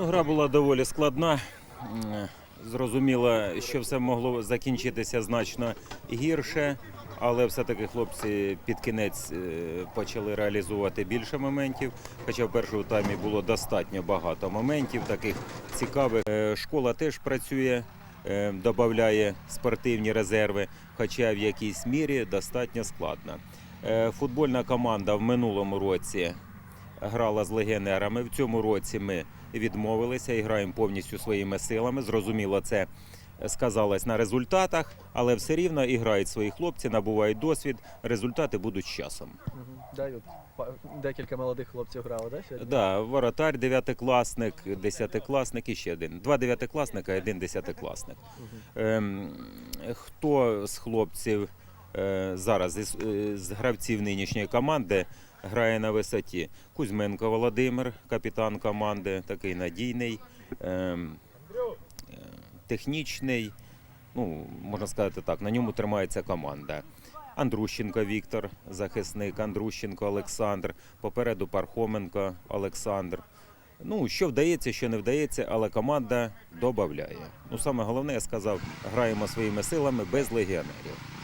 Ну, гра була доволі складна. Зрозуміло, що все могло закінчитися значно гірше, але все-таки хлопці під кінець е, почали реалізувати більше моментів. Хоча в першому таймі було достатньо багато моментів, таких цікавих. Е, Школа теж працює, е, додає спортивні резерви, хоча в якійсь мірі достатньо складно. Футбольна команда в минулому році грала з легіонерами. В цьому році ми відмовилися і граємо повністю своїми силами. Зрозуміло, це сказалось на результатах, але все рівно і грають свої хлопці, набувають досвід. Результати будуть з часом. Да, декілька молодих хлопців грало, да, сьогодні? Да, воротар, дев'ятикласник, десятикласник і ще один. Два дев'ятикласника один десятикласник. Ем, хто з хлопців е, зараз із, е, з гравців нинішньої команди грає на висоті? Кузьменко Володимир, капітан команди, такий надійний, ем, е, технічний. Ну, можна сказати так, на ньому тримається команда. Андрущенко Віктор, захисник, Андрущенко Олександр, попереду Пархоменко Олександр. Ну, що вдається, що не вдається, але команда додає. Ну, саме головне, я сказав, граємо своїми силами без легіонерів.